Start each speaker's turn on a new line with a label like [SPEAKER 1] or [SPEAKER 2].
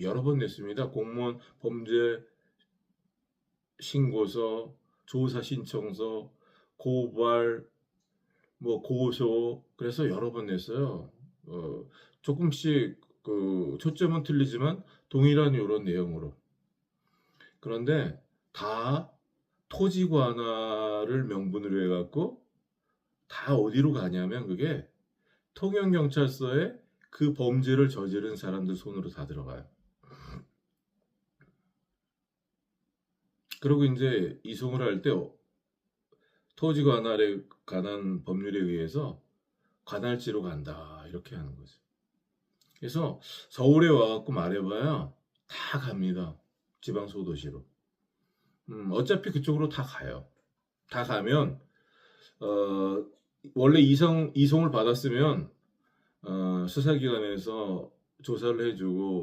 [SPEAKER 1] 여러 번 냈습니다. 공무원 범죄 신고서, 조사 신청서, 고발, 뭐 고소 그래서 여러 번 냈어요. 어, 조금씩 그 초점은 틀리지만 동일한 이런 내용으로. 그런데 다 토지 관할을 명분으로 해갖고 다 어디로 가냐면 그게 통영경찰서에 그 범죄를 저지른 사람들 손으로 다 들어가요. 그리고 이제 이송을 할 때 토지 관할에 관한 법률에 의해서 관할지로 간다 이렇게 하는 거죠. 그래서 서울에 와갖고 말해봐야 다 갑니다. 지방 소도시로. 음, 어차피 그쪽으로 다 가요. 다 가면 어, 원래 이성 이송을 받았으면 어, 수사기관에서 조사를 해주고